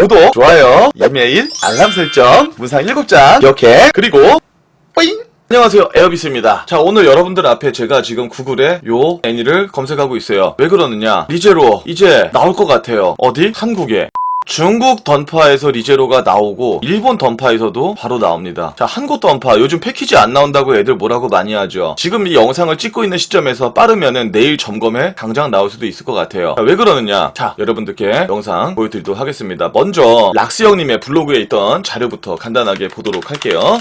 구독, 좋아요, 이메일, 알람 설정, 문상 7장 이렇게 그리고 뿌잉! 안녕하세요. 에어비스입니다. 자 오늘 여러분들 앞에 제가 지금 구글에 요 애니를 검색하고 있어요. 왜 그러느냐? 리제로 이제 나올 것 같아요. 어디? 한국에 중국 던파에서 리제로가 나오고 일본 던파에서도 바로 나옵니다. 자, 한국 던파 요즘 패키지 안 나온다고 애들 뭐라고 많이 하죠. 지금 이 영상을 찍고 있는 시점에서 빠르면은 내일 점검에 당장 나올 수도 있을 것 같아요. 자, 왜 그러느냐? 자, 여러분들께 영상 보여드리도록 하겠습니다. 먼저 락스 형님의 블로그에 있던 자료부터 간단하게 보도록 할게요.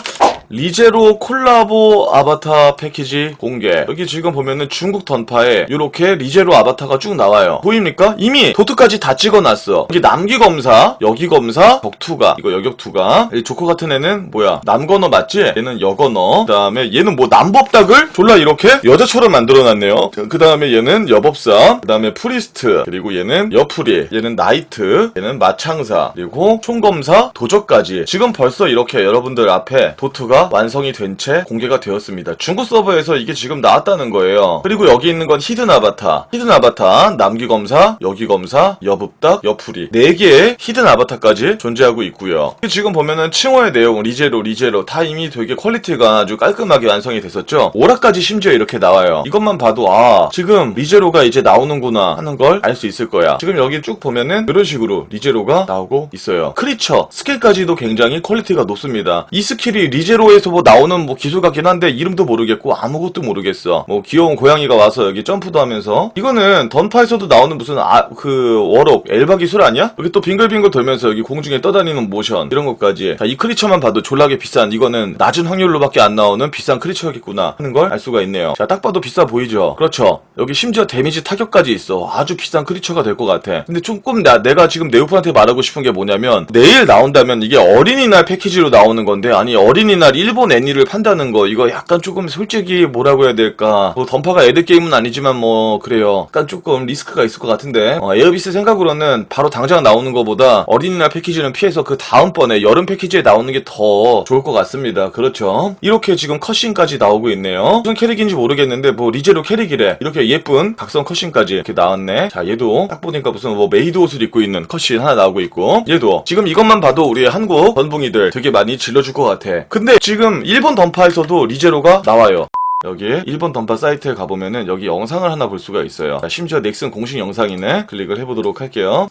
리제로 콜라보 아바타 패키지 공개. 여기 지금 보면은 중국 던파에 이렇게 리제로 아바타가 쭉 나와요. 보입니까? 이미 도트까지 다 찍어놨어. 여기 남기 검사, 여기 검사, 격투가, 이거 여격투가. 이 조커 같은 애는 뭐야? 남건어 맞지? 얘는 여건어. 그 다음에 얘는 뭐 남법닭을 졸라 이렇게 여자처럼 만들어놨네요. 그 다음에 얘는 여법사. 그 다음에 프리스트. 그리고 얘는 여프리. 얘는 나이트. 얘는 마창사. 그리고 총검사, 도적까지. 지금 벌써 이렇게 여러분들 앞에 도트가 완성이 된 채 공개가 되었습니다. 중국 서버에서 이게 지금 나왔다는 거예요. 그리고 여기 있는 건 히든 아바타. 히든 아바타, 남기 검사, 여기 검사, 여북닭, 여풀이. 4개의 히든 아바타까지 존재하고 있고요. 지금 보면은 칭호의 내용, 리제로, 리제로 다 이미 되게 퀄리티가 아주 깔끔하게 완성이 됐었죠. 오라까지 심지어 이렇게 나와요. 이것만 봐도 아, 지금 리제로가 이제 나오는구나 하는 걸 알 수 있을 거야. 지금 여기 쭉 보면은 이런 식으로 리제로가 나오고 있어요. 크리처, 스킬까지도 굉장히 퀄리티가 높습니다. 이 스킬이 리제로 에서 뭐 나오는 뭐 기술 같긴 한데 이름도 모르겠고 아무것도 모르겠어. 뭐 귀여운 고양이가 와서 여기 점프도 하면서 이거는 던파에서도 나오는 무슨 아 그 워록 엘바 기술 아니야? 여기 또 빙글빙글 돌면서 여기 공중에 떠다니는 모션 이런 것까지 자, 이 크리처만 봐도 졸라게 비싼 이거는 낮은 확률로밖에 안 나오는 비싼 크리처겠구나 하는 걸 알 수가 있네요. 자 딱 봐도 비싸 보이죠? 그렇죠. 여기 심지어 데미지 타격까지 있어. 아주 비싼 크리처가 될 것 같아. 근데 조금 나, 내가 지금 네오프한테 말하고 싶은 게 뭐냐면 내일 나온다면 이게 어린이날 패키지로 나오는 건데 아니 어린이날 일본 애니를 판다는 거 이거 약간 조금 솔직히 뭐라고 해야 될까 뭐 던파가 애들 게임은 아니지만 뭐 그래요. 약간 조금 리스크가 있을 것 같은데 어, 에어비스 생각으로는 바로 당장 나오는 것보다 어린이날 패키지는 피해서 그 다음번에 여름 패키지에 나오는 게 더 좋을 것 같습니다. 그렇죠. 이렇게 지금 컷신까지 나오고 있네요. 무슨 캐릭인지 모르겠는데 뭐 리제로 캐릭이래. 이렇게 예쁜 각성 컷신까지 이렇게 나왔네. 자 얘도 딱 보니까 무슨 뭐 메이드 옷을 입고 있는 컷신 하나 나오고 있고 얘도 지금 이것만 봐도 우리 한국 건붕이들 되게 많이 질러줄 것 같아. 근데 지금 일본 던파에서도 리제로가 나와요. 여기 일본 던파 사이트에 가보면은 여기 영상을 하나 볼 수가 있어요. 자, 심지어 넥슨 공식 영상이네. 클릭을 해보도록 할게요.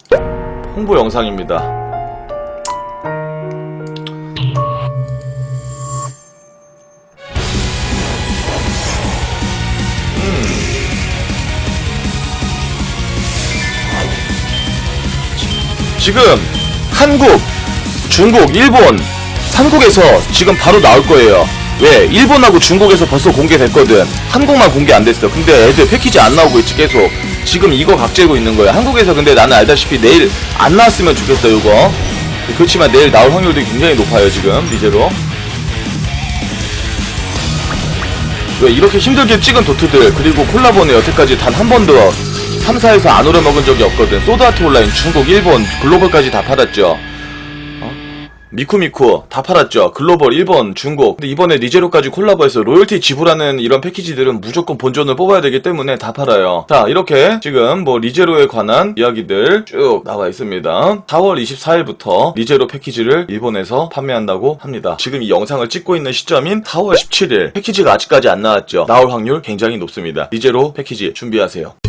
홍보 영상입니다. 지금 한국, 중국, 일본, 삼국에서 지금 바로 나올 거예요. 왜? 일본하고 중국에서 벌써 공개됐거든. 한국만 공개 안 됐어. 근데 애들 패키지 안 나오고 있지 계속. 지금 이거 각재고 있는 거야. 한국에서 근데 나는 알다시피 내일 안 나왔으면 좋겠어 이거. 그렇지만 내일 나올 확률도 굉장히 높아요 지금 리제로. 왜 이렇게 힘들게 찍은 도트들 그리고 콜라보는 여태까지 단 한 번도 3사에서 안 오려먹은 적이 없거든 소드아트 온라인 중국 일본 글로벌까지 다 팔았죠 어? 미쿠미쿠 다 팔았죠. 글로벌 일본 중국. 근데 이번에 리제로까지 콜라보해서 로열티 지불하는 이런 패키지들은 무조건 본전을 뽑아야 되기 때문에 다 팔아요. 자 이렇게 지금 뭐 리제로에 관한 이야기들 쭉 나와 있습니다. 4월 24일부터 리제로 패키지를 일본에서 판매한다고 합니다. 지금 이 영상을 찍고 있는 시점인 4월 17일 패키지가 아직까지 안 나왔죠. 나올 확률 굉장히 높습니다. 리제로 패키지 준비하세요